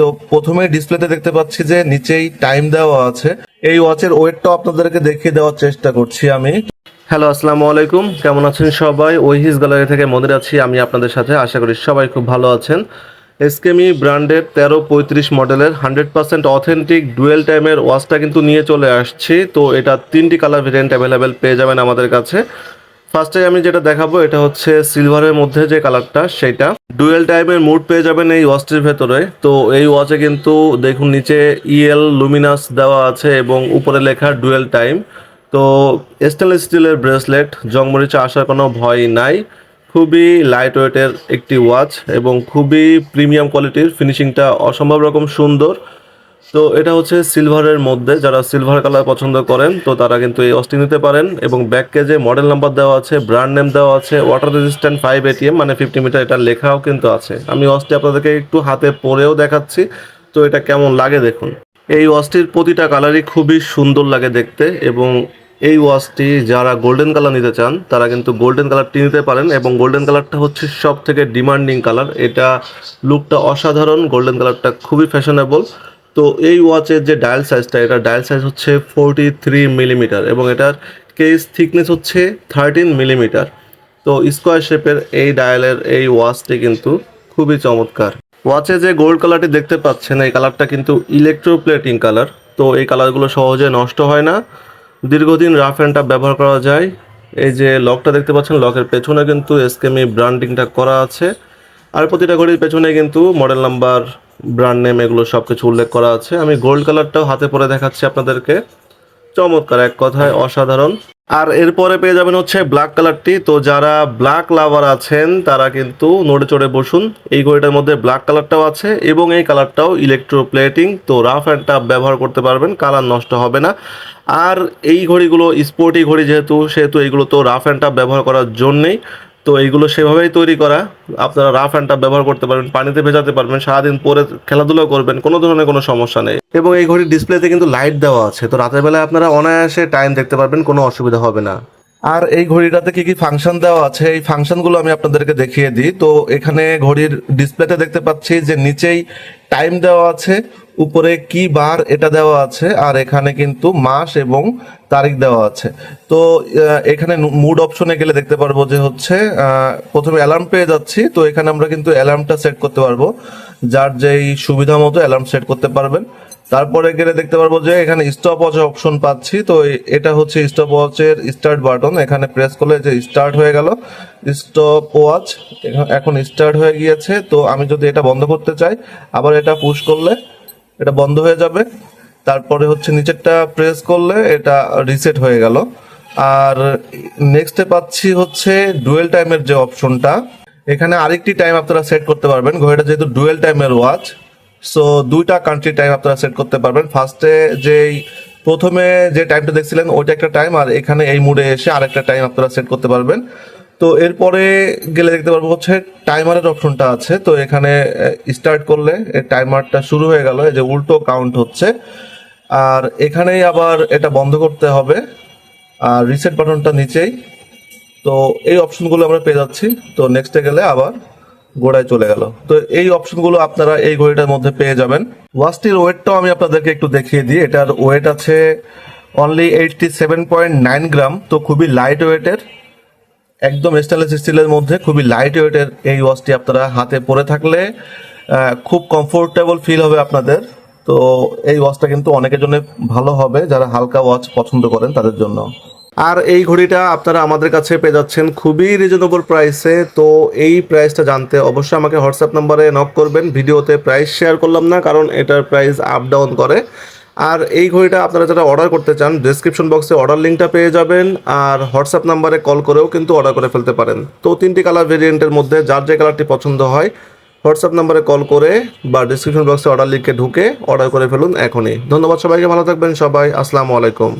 তো প্রথমে ডিসপ্লেতে দেখতে পাচ্ছি যে নিচেই টাইম দেওয়া আছে। এই ওয়াচের ওয়েটটাও আপনাদেরকে দেখিয়ে দেওয়ার চেষ্টা করছি আমি। হ্যালো আসসালামু আলাইকুম। কেমন আছেন সবাই? ওইহিস গ্যালারি থেকে মন্দির আছি। আমি আপনাদের সাথে। আশা করি সবাই খুব ভালো আছেন। এসকেমি ব্র্যান্ডের তেরো পঁয়ত্রিশ মডেলের হান্ড্রেড পার্সেন্ট অথেন্টিক ডুয়েল টাইমের ওয়াচটা কিন্তু নিয়ে চলে আসছি। তো এটা তিনটি কালার ভেরিয়েন্ট অ্যাভেলেবেল পেয়ে যাবেন আমাদের কাছে। ফার্স্টে আমি যেটা দেখাবো, এটা হচ্ছে সিলভারের মধ্যে যে কালারটা সেটা ডুয়েল টাইমের মুড পেয়ে যাবেন এই ওয়াচটির ভেতরে। তো এই ওয়াচে কিন্তু দেখুন, নিচে ইএল লুমিনাস দেওয়া আছে এবং উপরে লেখা ডুয়েল টাইম তো স্টেনলেস স্টিলের ব্রেসলেট জংমরিচে আসার কোনো ভয় নাই। খুবই লাইট ওয়েটের একটি ওয়াচ এবং খুবই প্রিমিয়াম কোয়ালিটির ফিনিশিংটা অসম্ভব রকম সুন্দর। তো এটা হচ্ছে সিলভারের মধ্যে, যারা সিলভার কালার পছন্দ করেন, তো তারা কিন্তু এই ওয়াচটি নিতে পারেন এবং ব্যাক কেজে মডেল নাম্বার দেওয়া আছে ব্র্যান্ড নেম দেওয়া আছে ওয়াটার রেজিস্ট্যান্ট ফাইভ এটিএম মানে ফিফটি মিটার এটা লেখাও কিন্তু আছে। আমি ওয়াচটি আপনাদেরকে একটু হাতে পরেও দেখাচ্ছি, তো এটা কেমন লাগে দেখুন। এই ওয়াচটির প্রতিটা কালারই খুবই সুন্দর লাগে দেখতে এবং এই ওয়াচটি যারা গোল্ডেন কালার নিতে চান, তারা কিন্তু গোল্ডেন কালারটি নিতে পারেন এবং গোল্ডেন কালারটা হচ্ছে সব থেকে ডিমান্ডিং কালার এটা লুকটা অসাধারণ গোল্ডেন কালারটা খুবই ফ্যাশনেবল তো এই ওয়াচের যে ডায়াল সাইজটা এটা ডায়াল সাইজ হচ্ছে ফোরটি থ্রি মিলিমিটার এবং এটার কেস থিকনেস হচ্ছে থার্টিন মিলিমিটার তো স্কোয়ার শেপের এই ডায়ালের এই ওয়াচটি কিন্তু খুবই চমৎকার। ওয়াচে যে গোল্ড কালারটি দেখতে পাচ্ছেন, এই কালারটা কিন্তু ইলেকট্রোপ্লেটিং কালার তো এই কালারগুলো সহজে নষ্ট হয় না। দীর্ঘদিন রাফ অ্যান্ড টাফ ব্যবহার করা যায়। এই যে লকটা দেখতে পাচ্ছেন লকের পেছনে কিন্তু এসকেমি ব্র্যান্ডিংটা করা আছে। আর প্রতিটা ঘড়ির পেছনে কিন্তু মডেল নাম্বার ব্র্যান্ড নেম এগুলো সব কিছু উল্লেখ করা আছে। আমি গোল্ড কালারটাও হাতে পরে দেখাচ্ছি আপনাদেরকে। চমৎকার, এক কথায় অসাধারণ। আর এরপরে পেয়ে যাবেন হচ্ছে ব্ল্যাক কালারটি তো যারা ব্ল্যাক লাভার আছেন, তারা কিন্তু নড়ে চড়ে বসুন। এই ঘড়িটার মধ্যে ব্ল্যাক কালারটাও আছে এবং এই কালারটাও ইলেকট্রোপ্লেটিং তো রাফ অ্যান্ড টাফ ব্যবহার করতে পারবেন, কালার নষ্ট হবে না। আর এই ঘড়িগুলো স্পোর্টি ঘড়ি যেহেতু, সেহেতু এইগুলো তো রাফ অ্যান্ড টাফ ব্যবহার করার জন্যেই। তো এইগুলো সেভাবেই তৈরি করা। আপনারা রাফ অ্যান্ড টাফ ব্যবহার করতে পারবেন পানিতে ভেজাতে পারবেন সারাদিন পরে খেলাধুলা করবেন কোনো ধরনের কোনো সমস্যা নেই। এবং এই ঘড়ির ডিসপ্লেতে কিন্তু লাইট দেওয়া আছে তো রাতের বেলায় আপনারা অনায়াসে টাইম দেখতে পারবেন কোনো অসুবিধা হবে না। আর এই ঘড়িটাতে কি কি ফাংশন দেওয়া আছে এই ফাংশনগুলো আমি আপনাদেরকে দেখিয়ে দিই। তো এখানে ঘড়ির ডিসপ্লেতে দেখতে পাচ্ছি যে নিচেই টাইম দেওয়া আছে উপরে কি বার এটা দেওয়া আছে, আর এখানে কিন্তু মাস এবং তারিখ দেওয়া আছে। তো এখানে মুড অপশনে গেলে দেখতে পারব যে হচ্ছে প্রথমে অ্যালার্ম পেয়ে যাচ্ছি, তো এখানে আমরা কিন্তু অ্যালার্মটা সেট করতে পারব। যার যেই সুবিধা মতো অ্যালার্ম সেট করতে পারবেন। তারপরে গেলে দেখতে পারব যে এখানে স্টপ ওয়াচ অপশন পাচ্ছি, তো এটা হচ্ছে স্টপ ওয়াচের স্টার্ট বাটন এখানে প্রেস করলে যে স্টার্ট হয়ে গেল স্টপ ওয়াচ এখন স্টার্ট হয়ে গিয়েছে। তো আমি যদি এটা বন্ধ করতে চাই, আবার এটা পুশ করলে এটা বন্ধ হয়ে যাবে। তারপরে হচ্ছে নিচেরটা প্রেস করলে এটা রিসেট হয়ে গেল। আর নেক্সটে পাচ্ছি হচ্ছে ডুয়েল টাইমের যে অপশনটা এখানে আরেকটি টাইম আপনারা সেট করতে পারবেন। ঘড়িটা যেহেতু ডুয়েল টাইমের ওয়াচ সো দুইটা কান্ট্রি টাইম আপনারা সেট করতে পারবেন। ফার্স্টে যেই প্রথমে যে টাইমটা দেখছিলেন, ওইটা একটা টাইম আর এখানে এই মুডে এসে আরেকটা টাইম আপনারা সেট করতে পারবেন। তো এরপরে গেলে দেখতে পারব হচ্ছে টাইমারের অপশনটা আছে। তো এখানে স্টার্ট করলে টাইমারটা শুরু হয়ে গেল, এই যে উল্টো কাউন্ট হচ্ছে। আর এখানেই আবার এটা বন্ধ করতে হবে। আর রিসেট বাটনটা নিচেই। তো এই অপশনগুলো আমরা পেয়ে যাচ্ছি। তো নেক্সটে গেলে আবার গোড়ায় চলে গেল। তো এই অপশনগুলো আপনারা এই ঘড়িটার মধ্যে পেয়ে যাবেন। ওয়াচটির ওয়েটটাও আমি আপনাদেরকে একটু দেখিয়ে দিই। এটার ওয়েট আছে only eighty seven point nine gram তো খুবই লাইট ওয়েটের একদম স্টেনলেস স্টিলের মধ্যে, খুবই লাইট ওয়েটের এই ওয়াচটি আপনারা হাতে পরে থাকলে খুব কমফোর্টেবল ফিল হবে আপনাদের। তো এই ওয়াচটা কিন্তু অনেকের জন্য ভালো হবে, যারা হালকা ওয়াচ পছন্দ করেন তাদের জন্য। আর এই ঘড়িটা আপনারা আমাদের কাছে পেয়ে যাচ্ছেন খুবই রিজনেবল প্রাইসে তো এই প্রাইসটা জানতে অবশ্যই আমাকে হোয়াটসঅ্যাপ নাম্বারে নক করবেন। ভিডিওতে প্রাইস শেয়ার করলাম না, কারণ এটার প্রাইস আপ ডাউন করে। আর এই ঘড়িটা আপনারা যারা অর্ডার করতে চান ডিসক্রিপশন বক্সে অর্ডার লিঙ্কটা পেয়ে যাবেন আর হোয়াটসঅ্যাপ নাম্বারে কল করেও কিন্তু অর্ডার করে ফেলতে পারেন। তো তিনটি কালার ভেরিয়েন্টের মধ্যে যার যে কালারটি পছন্দ হয় হোয়াটসঅ্যাপ নাম্বারে কল করে বা ডিসক্রিপশন বক্সে অর্ডার লিঙ্কে ঢুকে অর্ডার করে ফেলুন এখনই। ধন্যবাদ সবাইকে, ভালো থাকবেন সবাই। আসসালামু আলাইকুম।